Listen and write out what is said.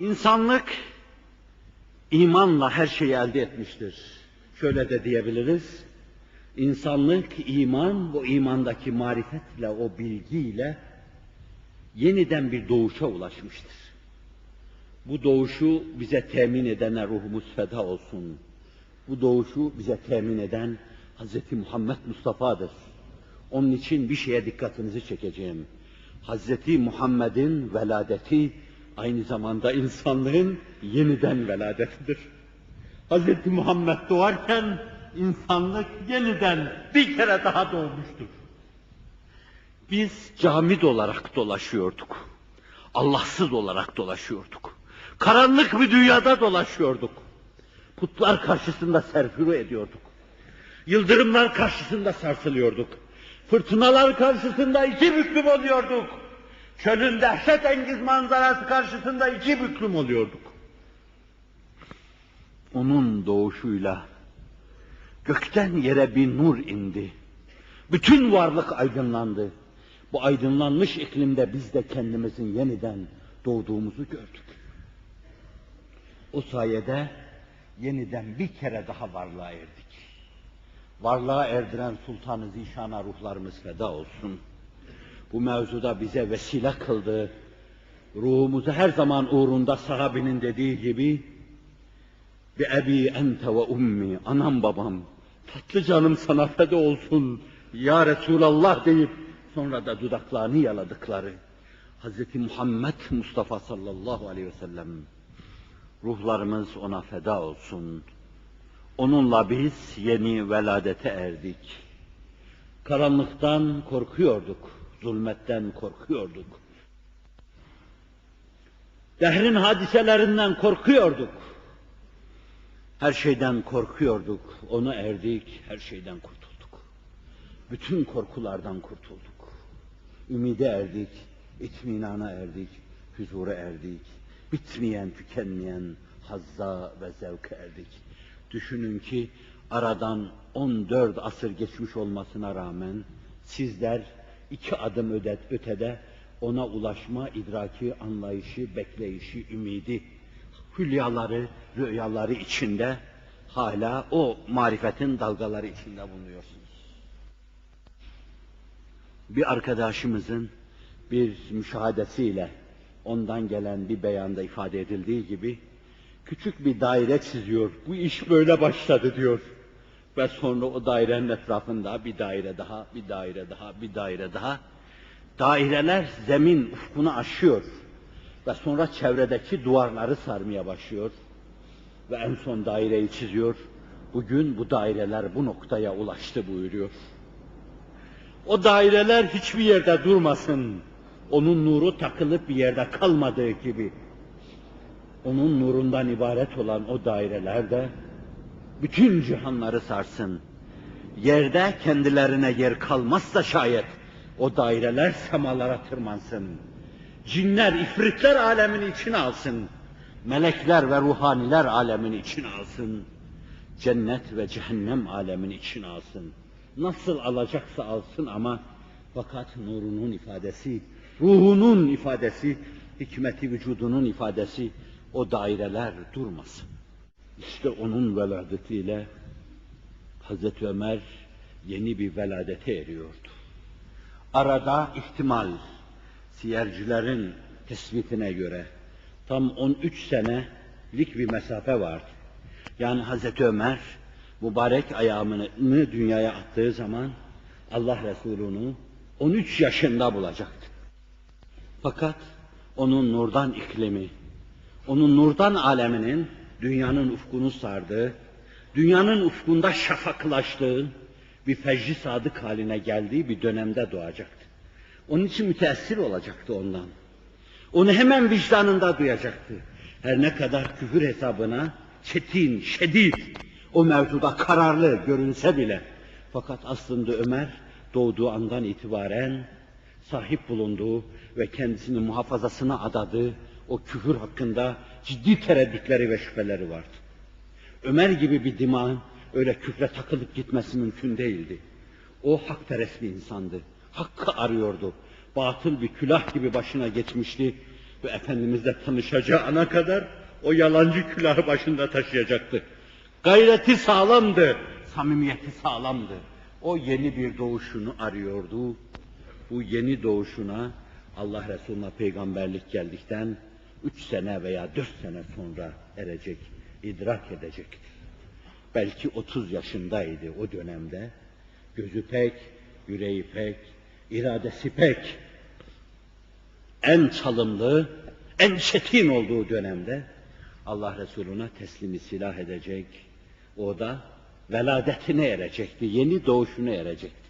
İnsanlık imanla her şeyi elde etmiştir. Şöyle de diyebiliriz. İnsanlık iman, bu imandaki marifetle, o bilgiyle yeniden bir doğuşa ulaşmıştır. Bu doğuşu bize temin edene ruhumuz feda olsun. Bu doğuşu bize temin eden Hz. Muhammed Mustafa'dır. Onun için bir şeye dikkatinizi çekeceğim. Hz. Muhammed'in veladeti aynı zamanda insanlığın yeniden veladetidir. Hz. Muhammed doğarken insanlık yeniden bir kere daha doğmuştur. Biz camid olarak dolaşıyorduk. Allahsız olarak dolaşıyorduk. Karanlık bir dünyada dolaşıyorduk. Putlar karşısında serfuru ediyorduk. Yıldırımlar karşısında sarsılıyorduk. Fırtınalar karşısında iki büklüm oluyorduk. Çölün dehşet engiz manzarası karşısında iki büklüm oluyorduk. Onun doğuşuyla gökten yere bir nur indi. Bütün varlık aydınlandı. Bu aydınlanmış iklimde biz de kendimizin yeniden doğduğumuzu gördük. O sayede yeniden bir kere daha varlığa erdik. Varlığa erdiren Sultan-ı Zişan'a ruhlarımız feda olsun. Bu mevzuda bize vesile kıldı. Ruhumuzu her zaman uğrunda sahabinin dediği gibi bir ebi ente ve ummi, anam babam, tatlı canım sana feda olsun ya Resulallah deyip sonra da dudaklarını yaladıkları Hz. Muhammed Mustafa sallallahu aleyhi ve sellem ruhlarımız ona feda olsun. Onunla biz yeni veladete erdik. Karanlıktan korkuyorduk, zulmetten korkuyorduk. Dehrin hadiselerinden korkuyorduk. Her şeyden korkuyorduk, ona erdik, her şeyden kurtulduk. Bütün korkulardan kurtulduk. Ümide erdik, itminana erdik, huzura erdik. Bitmeyen, tükenmeyen hazza ve zevke erdik. Düşünün ki aradan 14 asır geçmiş olmasına rağmen sizler iki adım ödet, ötede ona ulaşma idraki, anlayışı, bekleyişi, ümidi, hülyaları, rüyaları içinde hala o marifetin dalgaları içinde bulunuyorsunuz. Bir arkadaşımızın bir müşahadesiyle ondan gelen bir beyanda ifade edildiği gibi küçük bir daire çiziyor. Bu iş böyle başladı diyor. Ve sonra o dairenin etrafında bir daire daha, bir daire daha, bir daire daha. Daireler zemin ufkunu aşıyor. Ve sonra çevredeki duvarları sarmaya başlıyor. Ve en son daireyi çiziyor. Bugün bu daireler bu noktaya ulaştı buyuruyor. O daireler hiçbir yerde durmasın. Onun nuru takılıp bir yerde kalmadığı gibi. Onun nurundan ibaret olan o daireler de bütün cihanları sarsın. Yerde kendilerine yer kalmazsa şayet o daireler semalara tırmansın. Cinler, ifritler alemini içine alsın. Melekler ve ruhaniler alemini içine alsın. Cennet ve cehennem alemini içine alsın. Nasıl alacaksa alsın ama fakat nurunun ifadesi, ruhunun ifadesi, hikmeti vücudunun ifadesi o daireler durmasın. İşte onun veladetiyle Hazreti Ömer yeni bir veladete eriyordu. Arada ihtimal, siyercilerin tespitine göre tam 13 senelik bir mesafe vardı. Yani Hazreti Ömer mübarek ayağını dünyaya attığı zaman Allah Resulü'nü 13 yaşında bulacaktı. Fakat onun nurdan iklimi, onun nurdan aleminin dünyanın ufkunu sardığı, dünyanın ufkunda şafaklaştığı bir fecri sadık haline geldiği bir dönemde doğacaktı. Onun için müteessir olacaktı ondan. Onu hemen vicdanında duyacaktı. Her ne kadar küfür hesabına çetin, şedid, o mevzuda kararlı görünse bile. Fakat aslında Ömer doğduğu andan itibaren sahip bulunduğu ve kendisini muhafazasına adadığı o küfür hakkında ciddi tereddütleri ve şüpheleri vardı. Ömer gibi bir dimağın öyle küfre takılıp gitmesi mümkün değildi. O hakperest bir insandı. Hakkı arıyordu. Batıl bir külah gibi başına geçmişti Bu Efendimizle tanışacağı ana kadar o yalancı külahı başında taşıyacaktı. Gayreti sağlamdı, samimiyeti sağlamdı. O yeni bir doğuşunu arıyordu. Bu yeni doğuşuna Allah Resulü'ne peygamberlik geldikten üç sene veya dört sene sonra erecek, idrak edecekti. Belki 30 yaşındaydı o dönemde. Gözü pek, yüreği pek, iradesi pek. En çalımlı, en çetin olduğu dönemde Allah Resulüne teslimi silah edecek. O da veladetine erecekti, yeni doğuşuna erecekti.